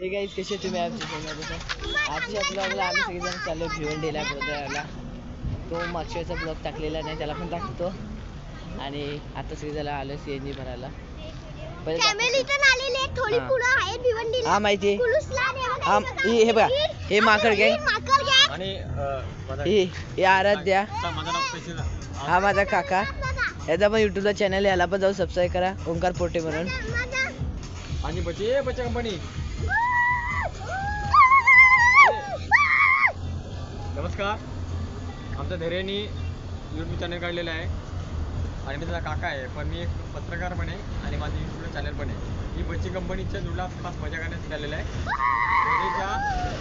हे काही कसे तुम्ही आजच्या ब्लॉगला आम्ही सगळेजण चाललो भिवंडीला गोंधळाला. तो मागच्या वेळेचा ब्लॉग टाकलेला नाही त्याला पण टाकतो. आणि आता सगळेजण आलो सी एन जी भरायला. पहिले फॅमिली दाखवतो. पण आलेली आहे थोडी हा. पुढं आहेत भिवंडीला हा माहिती. हे बघा, हा, माकड माझा हे हे आराध्या हा माझा काका. याचा पण युट्यूबला चॅनल आहे याला पण जाऊ सबस्क्राईब करा. ओंकार पोटे म्हणून. आणि बचे बच्चा कंपनी नमस्कार. आमच्या धैर्यानी यूट्यूब चॅनल काढलेलं आहे. आणि मी त्याचा काका आहे पण मी एक पत्रकार पण आहे आणि माझी यूट्यूब चॅनल पण आहे. ही बच्ची कंपनीच्या जुला खास मजा करण्यास आलेलं आहे. धैर्यच्या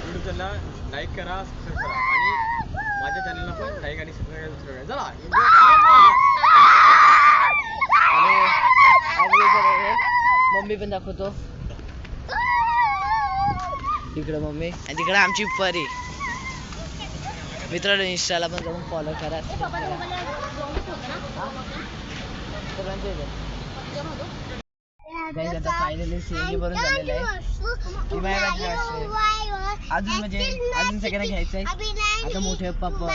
यूट्यूब चॅनलला लाईक करा सबस्क्राईब करा. आणि माझ्या चॅनलला पण लाईक आणि सबस्क्राईब करा चला मम्मी पण दाखवतो. इकडं मम्मी. आणि तिकडं आमची परी. मित्रांनो इंस्टाला पण जाऊन फॉलो करा. भरून झालेलं आहे. असते. अजून म्हणजे अजून सगळ्यांना घ्यायचं आहे. आता मोठे पप्पा.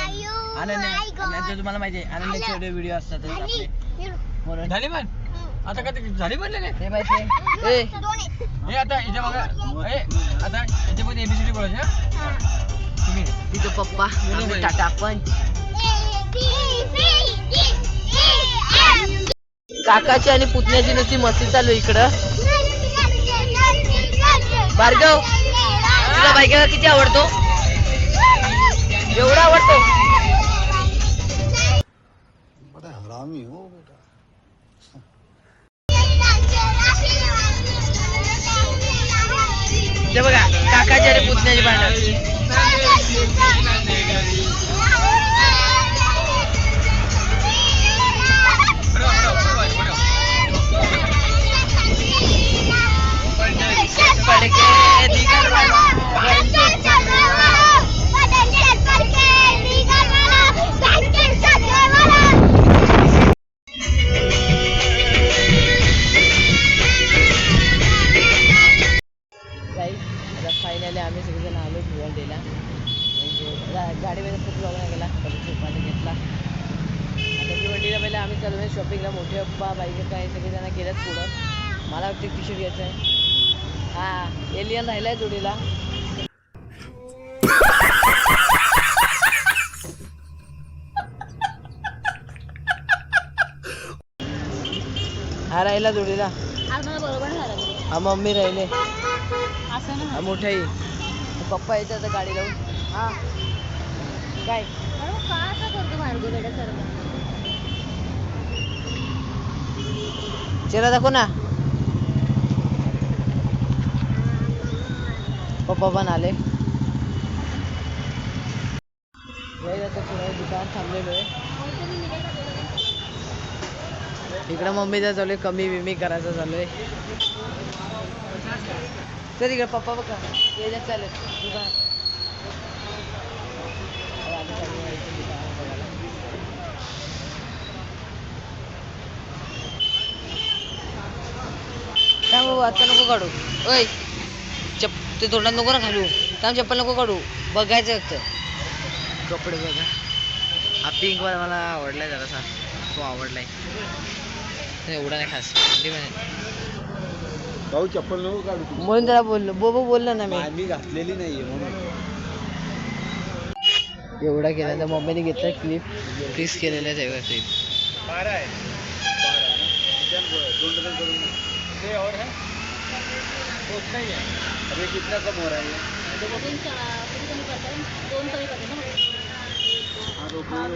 आनंद तुम्हाला माहिती आहे आनंदाचे व्हिडिओ असतात. आपले झाली पण. आता का ते झाली बनलेले हे माहिती आहे ए. हे आता याच्या बघा. ए आता याच्यामध्ये एबीसीडी बोलायचे हा? तुम्ही. तिथं पप्पा आम्ही टाटा पंच काकाची आणि पुतण्याची नुसती मस्ती चालू आहे इकडं. भार्गव तुला बायकाला किती आवडतो? एवढा आवडतो. बड़ा हरामी हो. बेटा बघा काकाची आणि पुतण्याची भांडण. शॉपिंगला मोठे अप्पा बाईक काय सगळेजण गेलेत पुढं. मला वाटतं टी शर्ट घ्यायचं आहे हा एलियन राहिलाय जोडीला. हा राहिला जोडीला. हा मम्मी राहिले. हा मोठाई पप्पा येतात आता गाडी लावून हा. काय? चेहरा दाखव ना पप्पा पण आले आता दुकान थांबलेलो आहे इकडं मम्मीचा चालू आहे कमी विमी करायचं चालू आहे तर इकडे पप्पा बघा चालेल दुकान तर आम्ही चाललो आहे इथे दुकानात बघायला. काय बाबू आता नको काढू. ओय चप ते तोंडात नको ना घालू. थांब चप्पल नको काढू. बघायचं फक्त. कपडे बघा. हा पिंक वाला मला आवडलाय जरासा. तो आवडलाय. एवढा नाही खास. आहे. भाऊ चप्पल नको काढू तू. म्हणून त्याला बोललो. बोबो बोललो ना मी. मी घातलेली नाहीये म्हणून. एवढा केला तर मम्मीने घेतला क्लिप फिक्स केलेलं आहे सगळं क्लिप है दोन डझन करून दे. ये और है तो उतना ही है अरे कितना कम हो रहा है ये? हाँ,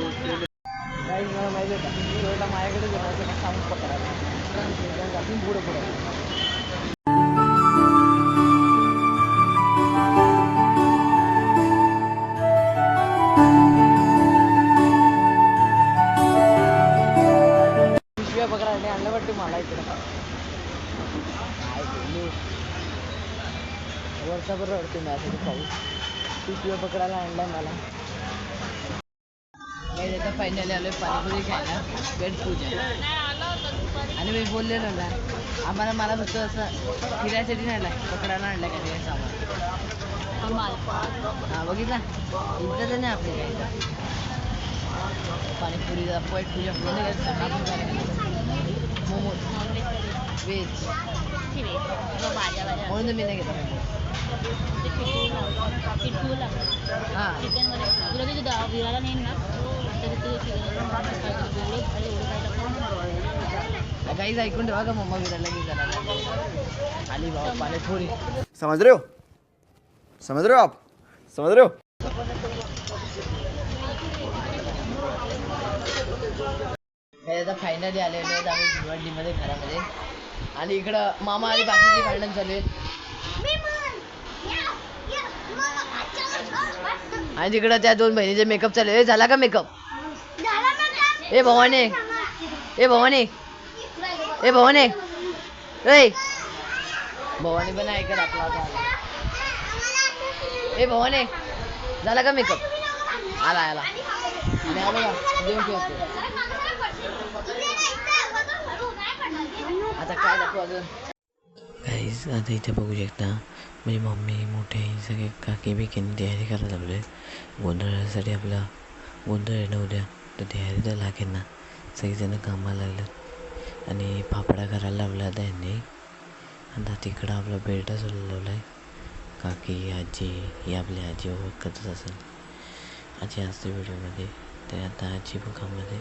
काही मला माहिती होता शेवटला माझ्याकडे होता साऊंड पकडायला पुढे पुढे पिशव्या पकडायला आणलाय मला. आता फायनली आलोय पाणीपुरी खायला पेट पूजा आणि मी बोललेलो ना आम्हाला मला फक्त असं फिरायसाठी नाही आणलं पकडायला आणलं का ते सामान? हा बघितला? इथं तर नाही आपली काही इथं. पाणीपुरी पॉईंट तुझ्या मोमोज व्हेज म्हणून मी नाही घेतो हां तुला ते दा- विराला नेईन ना तर ते चिकन काहीच ऐकून ठेवा का मम्मा विराला की जरा? आली बाबा पाणीपुरी समझ रहे हो? समझ रहे हो आप? समझ रहे हो आता फायनली आलेलो आहेत आम्ही भिवंडीमध्ये घरामध्ये. आणि इकडं मामा आणि बाकीची भांडण चालू आहेत आणि तिकडं त्या दोन बहिणीचे मेकअप चालू आहे. झाला का मेकअप ए भवाने. ए भवाने. ए भवाने. ए. भवानी पण ऐकत आपला आता. आला. ए भवाने. झाला का मेकअप आला आला. का आता काय दाखवू अजून? काहीच आता इथे बघू शकता. म्हणजे मम्मी मोठे सगळे काकी बिकीने तयारी करायला लागले. गोंधळासाठी आपला गोंधळ आहे ना उद्या. तर तयारी तर लागेल ना. सगळेजण कामाला लागलं. आणि फाफडा करायला लावला आता यांनी. आता तिकडं आपला बेटा सुरू लावला आहे काकी आजी ही आपली आजी ओळखतच असेल. आजी असते व्हिडिओमध्ये तर आता आजी पण कामामध्ये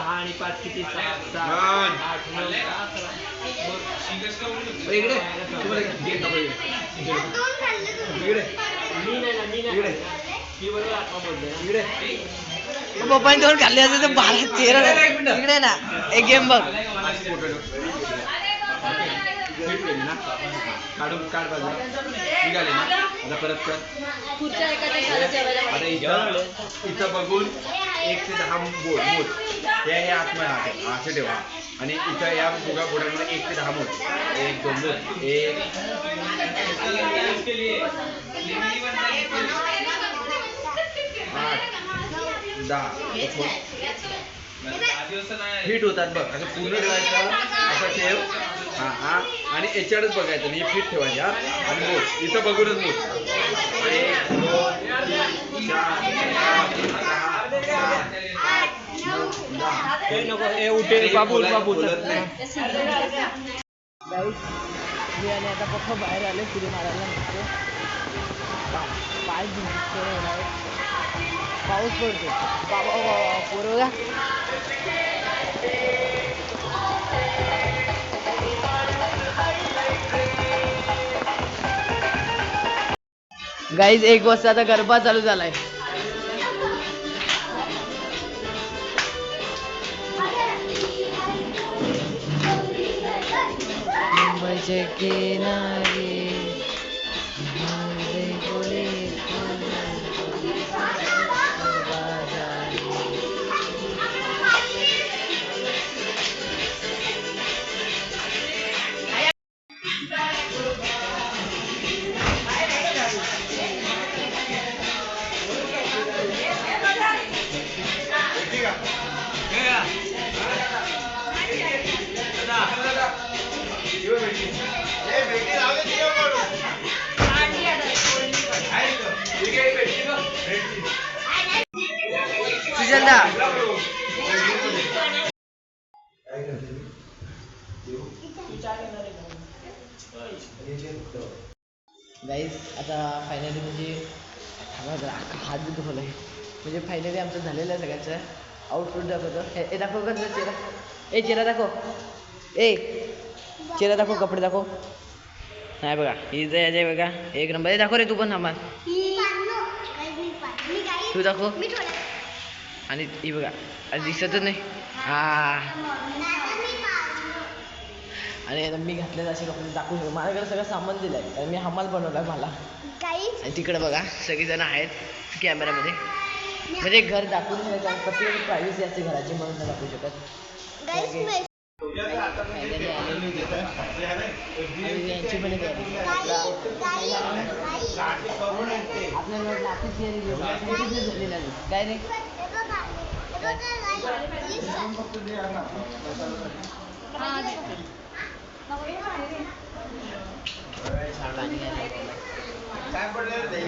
आणि पाच किती सहा सहा आठ नऊ दहा अकरा इकडे तुम्हाला गेट दाखव इकडे. मी नाही ना मी नाही मी बरोबर आत्मा बोलतोय इकडे पप्पाने दोन खाल्ले असते तर बारा तेरा इकडे ना एक गेम बघ काढून काढ बाजूला. निघाले ना? आता परत कर. आता इथं इथं बघून एक ते दहा बोट मोठ हे हे आत्मा आहे. असं ठेवा. आणि इथं या दोघा बोटांमध्ये एक ते दहा मोठ एक दोन दोन. एक. आठ दहा. फिट होतात बघ. असं पूर्ण ठेवायचं असं ठेव. हा हा. आणि याच्यावरच बघायचं आणि फिट ठेवायचे हा. आणि मोठ इथं बघूनच मोठ एक दोन तीन चार हे बाबू. बाबू मी आणि आता पप्पा बाहेर आले फिरी मारायला निघतो पाय पाऊस पडतो बाबा बाबा पोरं. गाईज एक वाजता आता गरबा चालू झालाय. मुंबईचे सुशांता गाईज आता फायनली म्हणजे हात बी दुखवला आहे म्हणजे फायनली आमचं झालेलं आहे सगळ्यांचं. आउटफिट दाखवतो. हे दाखव का तुझा चेहरा. ए चेहरा दाखव. ए चेहरा दाखव कपडे दाखव. नाही बघा ही जे आहे बघा एक नंबर. हे दाखव रे तू पण थांबा. तू दाखव. मी थोडं आणि ही बघा दिसतच नाही. हा. आणि आता मी घातलेलं असे कपडे दाखवू शकतो माझ्याकडे सगळं सामान दिलं आहे आणि मी हमाल बनवला मला. आणि तिकडे बघा सगळेजण आहेत कॅमेरामध्ये. म्हणजे घर दाखवून प्रत्येक प्रायव्हसी असते घराची म्हणून दाखवू शकत. काहीच नाही झालेलं अजून. काय रे पाणी आलं. हे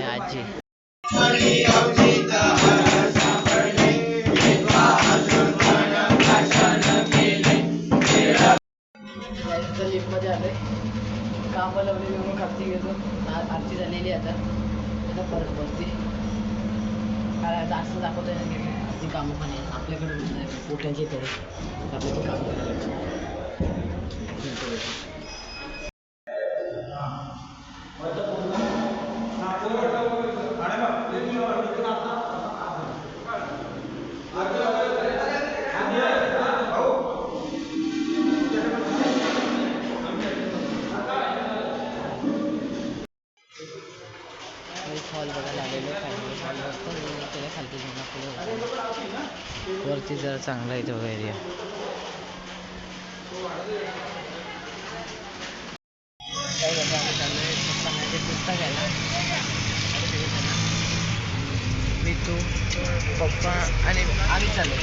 आजी. लिफ्टमध्ये आलोय काम लावलेली घेतो आरती झालेली आता आता परत बसते काय असं दाखवतोय ना आरती कामं पण आहे आपल्याकडे पोट्यांची तरी आपल्याकडे काम करायला आणि सगळेजण. मी तू, पप्पा आणि आम्ही चाललो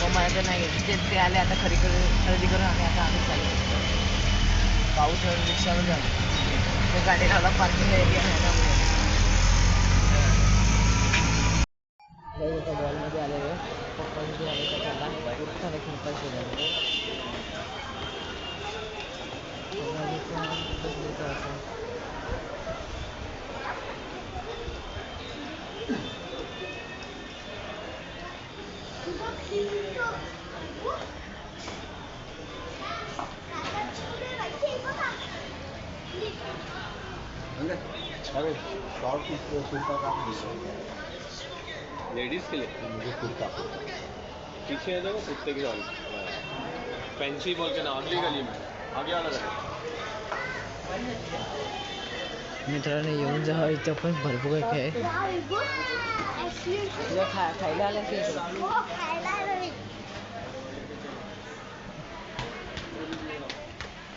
पप्पा तर नाही. ते ते आले आता खरी खरेदी करून आले आता आम्ही चाललो पाऊस रिक्षावर झालो तो गाडी पार्किंग एरिया आहे त्यामुळे बॉलमध्ये 걸리지 않을까 달라 욕하는 금까지 되는데 전화니까 그래서 와서 그거 비밀도 아니고 있어 손가락 लेडीज़ के लिए? मुझे कुर्ता। पीछे है देखो कुर्ते की वाली फैंसी बोल के ना अगली गली में। आगे वाला गली। मित्रांनो येऊन जा इथं पण भरपूर काय तुला खा खायला आलं की इकडं?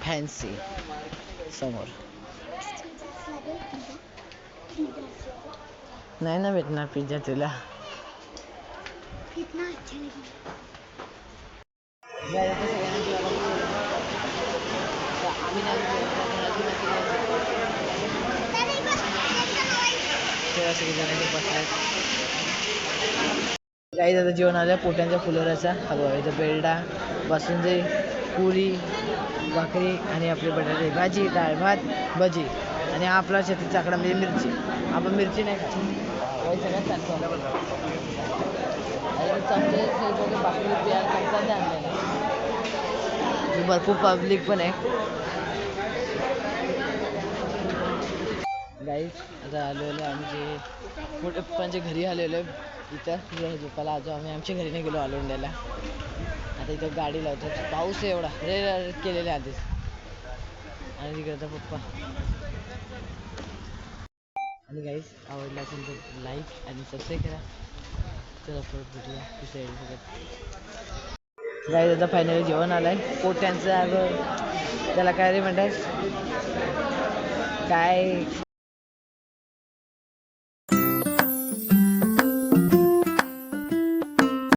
फॅन्सी समोर। नाही ना भेटणार पिझ्झा तुला नाही, आता काही आता जेवण आलं पोट्यांच्या फुलोऱ्याचा हलवा इथं बेल्डा बासुंदी पुरी भाकरी आणि आपले बटाटे भाजी डाळ भात भजी. आणि आपला शेतीचा आकडा म्हणजे मिरची. आपण मिरची नाही खात. काही भाकरी भरपूर पब्लिक पण आहे. गाईज आता आलेलो आमचे मोठे पप्पांच्या घरी आलेलो आहे. इथं हे झोपायला. आजो आम्ही आमच्या घरी नाही गेलो आलोंड्याला आता इथं गाडी लावतो पाऊस आहे एवढा. रे केलेले आधीच. आणि तिकडे पप्पा. आणि गाईज आवडला असेल तर लाईक आणि सबस्क्राईब करा. चला परत भेटूया दुसऱ्या एडिओसोबत गाईज आता फायनली जेवण आलंय. पोट्यांचं अगं त्याला काय रे म्हणतात? काय?